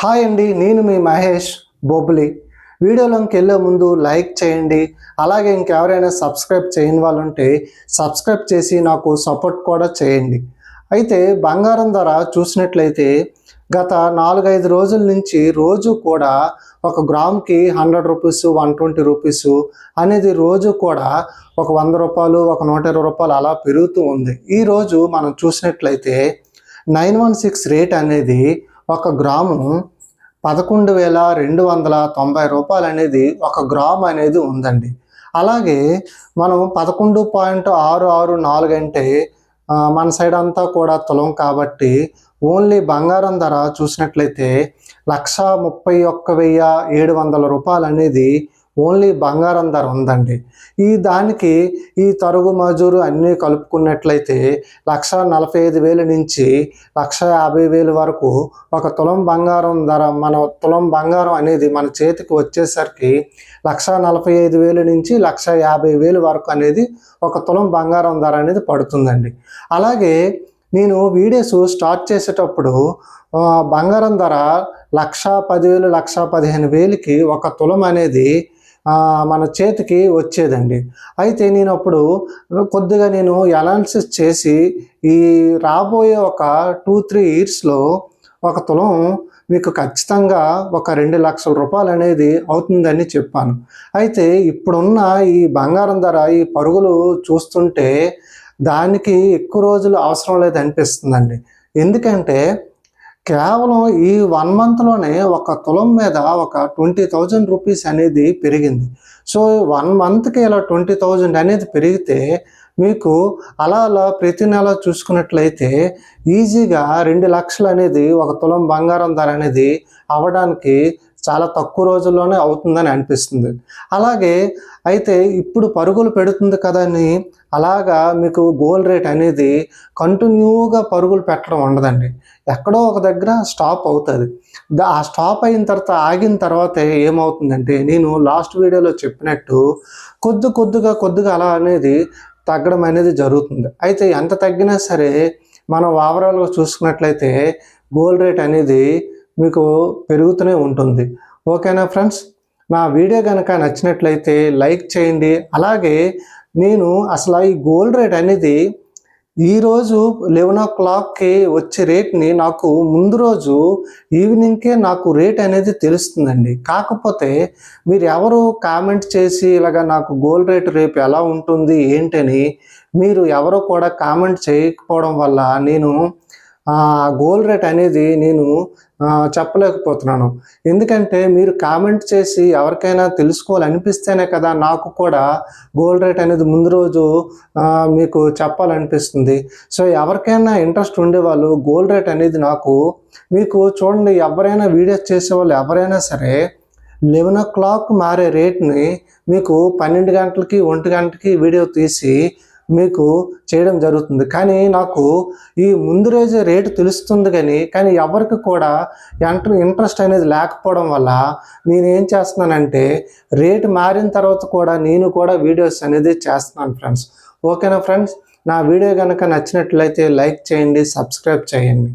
Hi అండి నేను మీ మహేష్ బొబ్లి. వీడియోలోకి వెళ్ళే ముందు లైక్ చేయండి అలాగే ఇంకెవరైనా సబ్స్క్రైబ్ చేయని వాళ్ళు ఉంటే సబ్స్క్రైబ్ చేసి నాకు సపోర్ట్ కూడా చేయండి. అయితే బంగారం ధర చూసినట్లయితే గత నాలుగైదు రోజుల నుంచి రోజు కూడా ఒక గ్రామ్కి hundred rupees one twenty rupees అనేది రోజు కూడా ఒక వంద రూపాయలు ఒక నూట ఇరవై రూపాయలు అలా పెరుగుతూ ఉంది. ఈరోజు మనం చూసినట్లయితే నైన్ వన్ సిక్స్ రేట్ అనేది ఒక గ్రాము పదకొండు వేల రెండు వందల తొంభై రూపాయలు అనేది ఒక గ్రామ్ అనేది ఉందండి. అలాగే మనం పదకొండు పాయింట్ ఆరు ఆరు నాలుగు అంటే మన సైడ్ అంతా కూడా తులం కాబట్టి ఓన్లీ బంగారం ధర చూసినట్లయితే లక్ష ముప్పై ఒక్క వెయ్యి ఏడు వందల రూపాయలు అనేది ఓన్లీ బంగారం ధర ఉందండి. ఈ దానికి ఈ తరుగు మజూరు అన్నీ కలుపుకున్నట్లయితే లక్ష నలభై ఐదు వేల నుంచి లక్ష యాభై వేలు వరకు ఒక తులం బంగారం ధర మన తులం బంగారం అనేది మన చేతికి వచ్చేసరికి లక్ష నలభై ఐదు వేలు నుంచి లక్ష యాభై వేలు వరకు అనేది ఒక తులం బంగారం ధర అనేది పడుతుందండి. అలాగే నేను వీడియోస్ స్టార్ట్ చేసేటప్పుడు బంగారం ధర లక్ష పదివేలు లక్ష పదిహేను వేలకి ఒక తులం అనేది మన చేతికి వచ్చేదండి. అయితే నేను అప్పుడు కొద్దిగా నేను అనాలిసిస్ చేసి ఈ రాబోయే ఒక టూ త్రీ ఇయర్స్లో ఒక తులం మీకు ఖచ్చితంగా ఒక రెండు లక్షల రూపాయలు అనేది అవుతుందని చెప్పాను. అయితే ఇప్పుడున్న ఈ బంగారం ధర ఈ పరుగులు చూస్తుంటే దానికి ఎక్కువ రోజులు అవసరం లేదు అనిపిస్తుందండి ఎందుకంటే కేవలం ఈ వన్ మంత్లోనే ఒక తులం మీద ఒక ట్వంటీ థౌజండ్ రూపీస్ అనేది పెరిగింది. సో వన్ మంత్కి ఇలా ట్వంటీ థౌజండ్ అనేది పెరిగితే మీకు అలా అలా ప్రతి నెల చూసుకున్నట్లయితే ఈజీగా రెండు లక్షలు అనేది ఒక తులం బంగారం ధర అనేది అవ్వడానికి చాలా తక్కువ రోజుల్లోనే అవుతుందని అనిపిస్తుంది. అలాగే అయితే ఇప్పుడు పరుగులు పెడుతుంది కదా అని అలాగా మీకు గోల్ రేట్ అనేది కంటిన్యూగా పరుగులు పెట్టడం ఉండదండి. ఎక్కడో ఒక దగ్గర స్టాప్ అవుతుంది. దా- ఆ స్టాప్ అయిన తర్వాత ఆగిన తర్వాత ఏమవుతుందంటే నేను లాస్ట్ వీడియోలో చెప్పినట్టు కొద్ది కొద్దిగా కొద్దిగా అలా అనేది తగ్గడం అనేది జరుగుతుంది. అయితే ఎంత తగ్గినా సరే మనం ఓవరాల్గా చూసుకున్నట్లయితే గోల్ రేట్ అనేది మీకు పెరుగుతూనే ఉంటుంది. ఓకేనా ఫ్రెండ్స్? నా వీడియో కనుక నచ్చినట్లయితే లైక్ చేయండి. అలాగే నేను అసలు ఈ గోల్డ్ రేట్ అనేది ఈరోజు లెవెన్ ఓ క్లాక్కి వచ్చే రేట్ని నాకు ముందు రోజు ఈవినింగ్కే నాకు రేట్ అనేది తెలుస్తుందండి. కాకపోతే మీరు ఎవరు కామెంట్ చేసి ఇలాగ నాకు గోల్డ్ రేట్ రేపు ఎలా ఉంటుంది ఏంటని మీరు ఎవరు కూడా కామెంట్ చేయకపోవడం వల్ల నేను గోల్ రేట్ అనేది నేను చెప్పలేకపోతున్నాను. ఎందుకంటే మీరు కామెంట్ చేసి ఎవరికైనా తెలుసుకోవాలనిపిస్తేనే కదా నాకు కూడా గోల్ రేట్ అనేది ముందు రోజు మీకు చెప్పాలనిపిస్తుంది. సో ఎవరికైనా ఇంట్రెస్ట్ ఉండేవాళ్ళు గోల్ రేట్ అనేది నాకు మీకు చూడండి ఎవరైనా వీడియోస్ చేసేవాళ్ళు ఎవరైనా సరే లెవెన్ ఓ క్లాక్ మారే రేట్ని మీకు పన్నెండు గంటలకి ఒంటి గంటకి వీడియో తీసి మీకు చేయడం జరుగుతుంది. కానీ నాకు ఈ ముందు రోజే రేటు తెలుస్తుంది కానీ కానీ ఎవరికి కూడా ఎంటర్ ఇంట్రెస్ట్ అనేది లేకపోవడం వల్ల నేను ఏం చేస్తున్నానంటే రేటు మారిన తర్వాత కూడా నేను కూడా వీడియోస్ అనేది చేస్తున్నాను ఫ్రెండ్స్. ఓకేనా ఫ్రెండ్స్? నా వీడియో కనుక నచ్చినట్లయితే లైక్ చేయండి సబ్స్క్రైబ్ చేయండి.